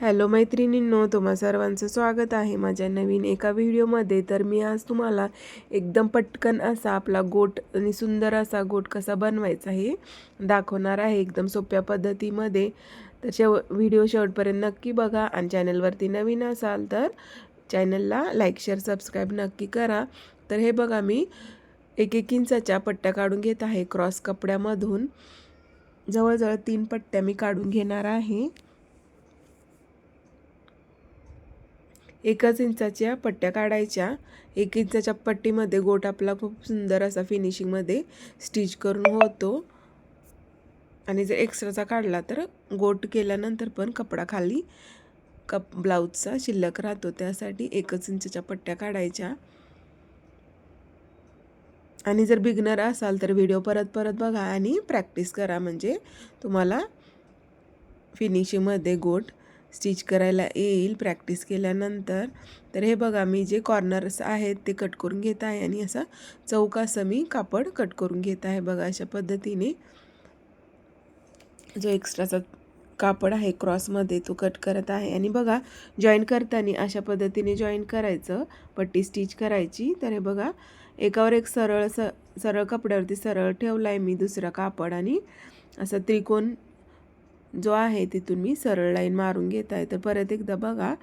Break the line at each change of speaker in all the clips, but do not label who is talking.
Hello मैत्रिणींनो तुम्हा सर्वांचं स्वागत आहे माझ्या नवीन एका व्हिडिओमध्ये. तर मी आज तुम्हाला एकदम पटकन असा आपला गोट आणि सुंदर असा गोट कसा बनवायचा हे दाखवणार आहे एकदम सोप्या पद्धतीमध्ये. तर शेव व्हिडिओ शेवटपर्यंत नक्की बघा आणि चॅनलवरती नवीन असाल तर चॅनलला लाईक शेअर सबस्क्राईब नक्की करा. तर हे बघा मी एक एक इंचाच्या पट्ट्या काढून घेत आहे क्रॉस कपड्यामधून. जवळजवळ तीन पट्ट्या मी काढून घेणार आहे. एकच इंचाच्या पट्ट्या काढायच्या. एक इंचाच्या पट्टीमध्ये गोट आपला खूप सुंदर असा फिनिशिंगमध्ये स्टिच करून होतो. आणि जर एक्स्ट्राचा काढला तर गोट केल्यानंतर पण कपडा खाली कप ब्लाऊजचा शिल्लक राहतो. त्यासाठी एकच इंचच्या पट्ट्या काढायच्या. आणि जर बिगनर असाल तर व्हिडिओ परत परत बघा आणि प्रॅक्टिस करा. म्हणजे तुम्हाला फिनिशिंगमध्ये गोट स्टिच करायला येईल प्रॅक्टिस केल्यानंतर. तर हे बघा मी जे कॉर्नर्स आहेत ते कट करून घेत आहे आणि असा चौक असं मी कापड कट करून घेत आहे बघा अशा पद्धतीने. जो एक्स्ट्राचा कापड आहे क्रॉसमध्ये तो कट करत आहे आणि बघा जॉईन करताना अशा पद्धतीने जॉईन करायचं पट्टी स्टिच करायची. तर हे बघा एकावर एक सरळ स सरळ कपड्यावरती सरळ ठेवला आहे मी दुसरा कापड आणि असं त्रिकोण जो आहे तिथून मी सरळ लाईन मारून घेत आहे. तर परत एकदा बघा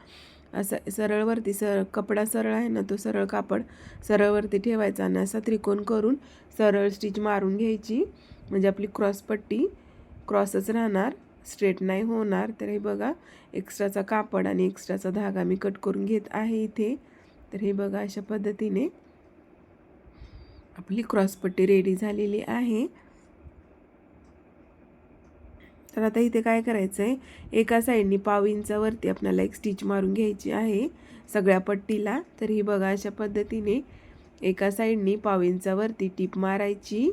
असं सरळवरती सर कपडा सरळ आहे ना तो सरळ कापड सरळवरती ठेवायचा आणि असा त्रिकोण करून सरळ स्टिच मारून घ्यायची. म्हणजे आपली क्रॉसपट्टी क्रॉसच राहणार स्ट्रेट नाही होणार. तर हे बघा एक्स्ट्राचा कापड आणि एक्स्ट्राचा धागा मी कट करून घेत आहे इथे. तर हे बघा अशा पद्धतीने आपली क्रॉसपट्टी रेडी झालेली आहे. तर आता इथे काय करायचं आहे एका साईडनी पाव इंचावरती आपल्याला एक स्टिच मारून घ्यायची आहे. सगळ्या पट्टीला. तर ही बघा अशा पद्धतीने एका साईडनी पाव इंचावरती टीप मारायची.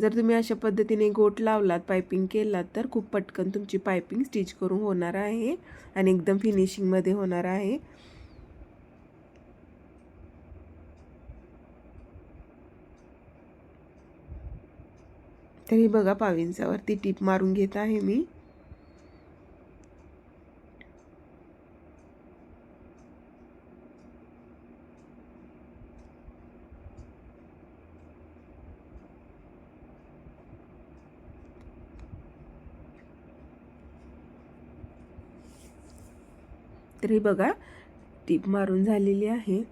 जर तुम्ही अशा पद्धतीने गोट लावलात पायपिंग केलात तर खूप पटकन तुमची पायपिंग स्टिच करून होणार आहे आणि एकदम फिनिशिंगमध्ये होणार आहे. तरी बघा पाविंचावरती टीप मारून घेत आहे मी. तरी बघा टीप मारून झालेली आहे.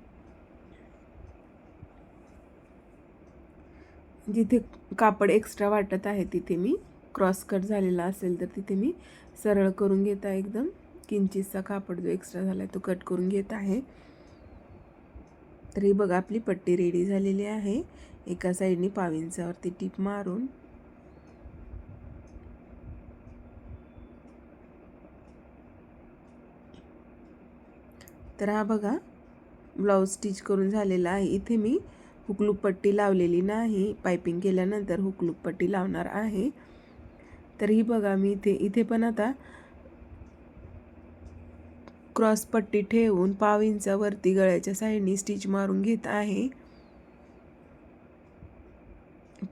जिथे कापड एक्स्ट्रा वाटत आहे तिथे मी क्रॉस कट झालेला असेल तर तिथे मी सरळ करून घेत आहे एकदम. किंचितचा कापड जो एक्स्ट्रा झाला आहे तो कट करून घेत आहे. तरी बघा आपली पट्टी रेडी झालेली आहे. एका साईडने पाविंचावरती टीप मारून. तर हा बघा ब्लाऊज स्टिच करून झालेला आहे. इथे मी हुकलूप पट्टी लावलेली नाही. पायपिंग केल्यानंतर हुकलूप पट्टी लावणार आहे. तर ही बघा मी इथे इथे पण आता क्रॉस पट्टी ठेवून पाव इंचावरती गळ्याच्या साईडनी स्टिच मारून घेत आहे.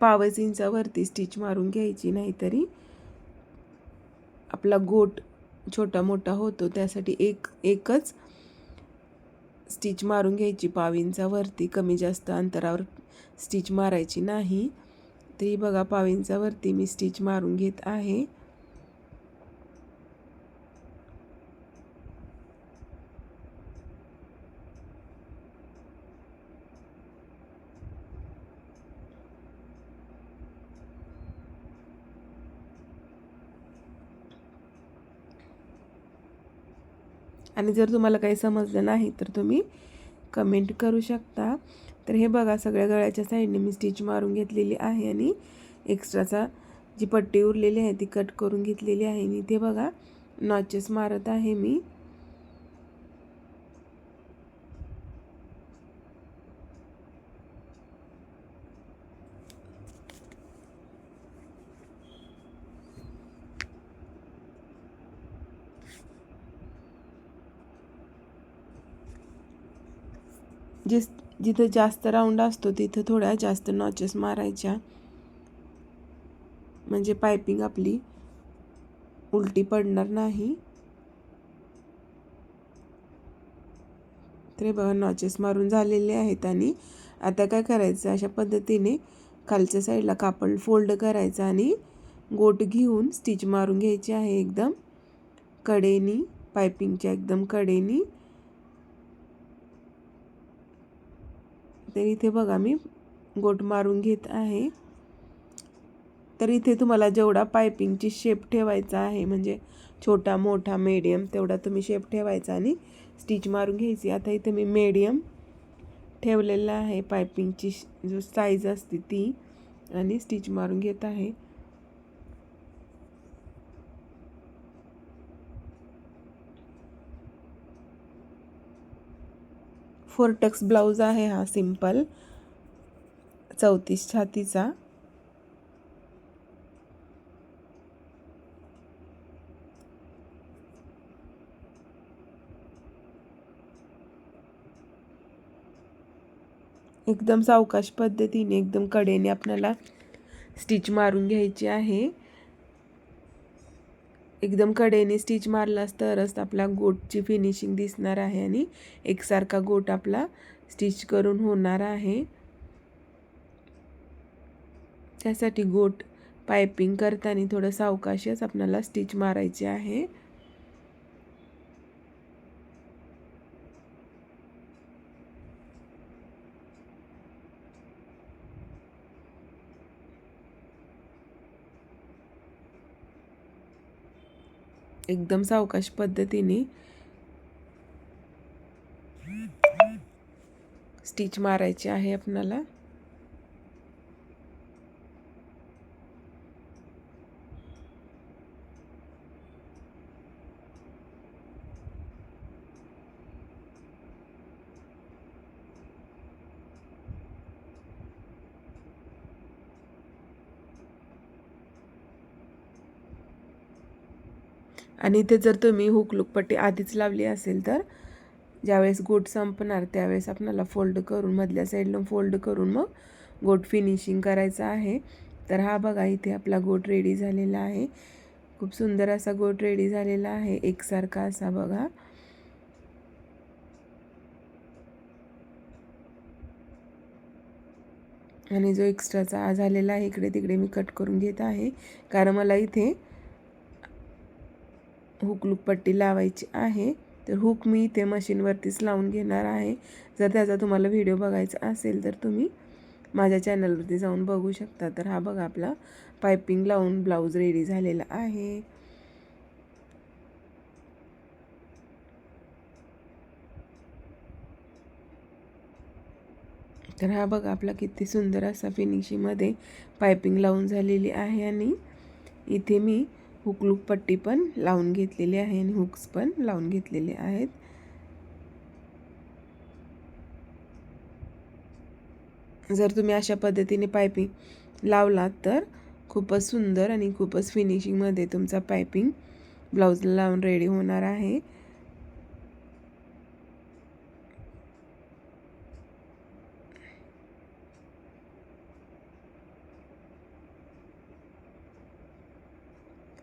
पावच इंचावरती स्टिच मारून घ्यायची नाहीतरी आपला गोट छोटा मोठा होतो. त्यासाठी एक एकच स्टिच मारून घ्यायची. पाव वरती कमी जास्त अंतरावर स्टिच मारायची नाही. तरी बघा पाव वरती मी स्टिच मारून घेत आहे. आणि जर तुम्हाला काही समजलं नाही तर तुम्ही कमेंट करू शकता. तर हे बघा सगळ्या गळ्याच्या साईडने मी स्टिच मारून घेतलेली आहे आणि एक्स्ट्राचा जी पट्टी उरलेली आहे ती कट करून घेतलेली आहे. आणि ते बघा नॉचेस मारत आहे मी. जिस जिथं जास्त राऊंड असतो तिथं थोड्या जास्त नॉचेस मारायच्या. म्हणजे पायपिंग आपली उलटी पडणार नाही. तर बघा नॉचेस मारून झालेले आहेत आणि आता काय करायचं? अशा पद्धतीने खालच्या साईडला कापड फोल्ड करायचं आणि गोट घेऊन स्टिच मारून घ्यायची आहे एकदम कडेनी पायपिंगच्या एकदम कडेनी. तर इथे बघा मी गोट मारून घेत आहे. तर इथे तुम्हाला जेवढा पायपिंगची शेप ठेवायचा आहे म्हणजे छोटा मोठा मीडियम तेवढा तुम्ही शेप ठेवायचा आणि स्टिच मारून घ्यायची. आता इथे मी मीडियम ठेवलेला आहे पायपिंगची जो साईज असते ती आणि स्टिच मारून घेत आहे. फोरटक्स ब्लाऊज आहे हा सिंपल. चौतीस छातीचा. एकदम सावकाश पद्धतीने एकदम कडेने आपल्याला स्टिच मारून घ्यायची आहे. एकदम कडेने स्टिच मारलास तरच आपला गोटची फिनिशिंग दिसणार आहे आणि एकसारखा गोट आपला स्टिच करून होणार आहे. त्यासाठी गोट पायपिंग करताना थोडं सावकाशच आपल्याला स्टिच मारायचे आहे. एकदम सावकाश पद्धतीने स्टिच मारायची आहे आपणाला. आणि इथे जर तुम्ही हुक पट्टी आधीच लावली असेल तर ज्यावेळेस गोट संपणार त्यावेळेस आपणाला फोल्ड करून मधल्या साईडला फोल्ड करून मग गोट फिनिशिंग करायचं आहे. तर हा बघा इथे आपला गोट रेडी झालेला आहे. खूप सुंदर असा गोट रेडी झालेला आहे. एकसारखा असा बघा. आणि जो एक्स्ट्राचा झालेला आहे इकडे तिकडे मी कट करून घेत आहे. कारण मला इथे हुक पट्टी लावायची आहे. तर हुक मी इथे मशीनवरतीच लावून घेणार आहे. जर त्याचा तुम्हाला व्हिडिओ बघायचा असेल तर तुम्ही माझ्या चॅनलवरती जाऊन बघू शकता. तर हा बघा आपला पायपिंग लावून ब्लाऊज रेडी झालेला आहे. तर हा बघा आपला किती सुंदर असा फिनिशिंगमध्ये पायपिंग लावून झालेली आहे आणि इथे मी हुकलूक पट्टी पण लावून घेतलेली आहे आणि हुक्स पण लावून घेतलेले आहेत. जर तुम्ही अशा पद्धतीने पायपिंग लावलात तर खूपच सुंदर आणि खूपच फिनिशिंगमध्ये तुमचा पायपिंग ब्लाऊजला लावून रेडी होणार आहे.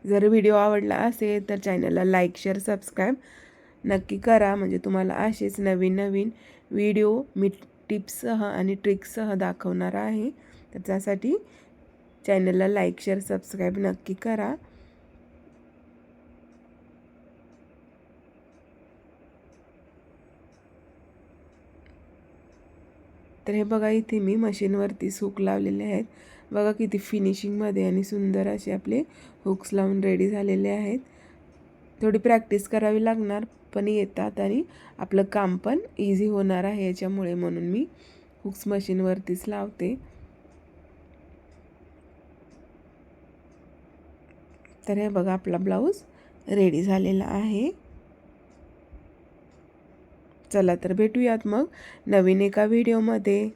जर व्हिडिओ आवडला असेल तर चॅनलला लाईक शेअर सबस्क्राईब नक्की करा. म्हणजे तुम्हाला असेच नवीन नवीन व्हिडिओ मी टिप्ससह आणि ट्रिक्ससह दाखवणार आहे. तर त्यासाठी चॅनलला लाईक शेअर सबस्क्राईब नक्की करा. तर हे बघा इथे मी मशीनवरती सूक लावलेले आहेत. बघा किती फिनिशिंगमध्ये आणि सुंदर असे आपले हुक्स लावून रेडी झालेले आहेत. थोडी प्रॅक्टिस करावी लागणार पण येतात आणि आपलं काम पण इझी होणार आहे याच्यामुळे म्हणून मी हुक्स मशीनवरतीच लावते. तर हे बघा आपला ब्लाऊज रेडी झालेला आहे. चला तर भेटूयात मग नवीन एका व्हिडिओमध्ये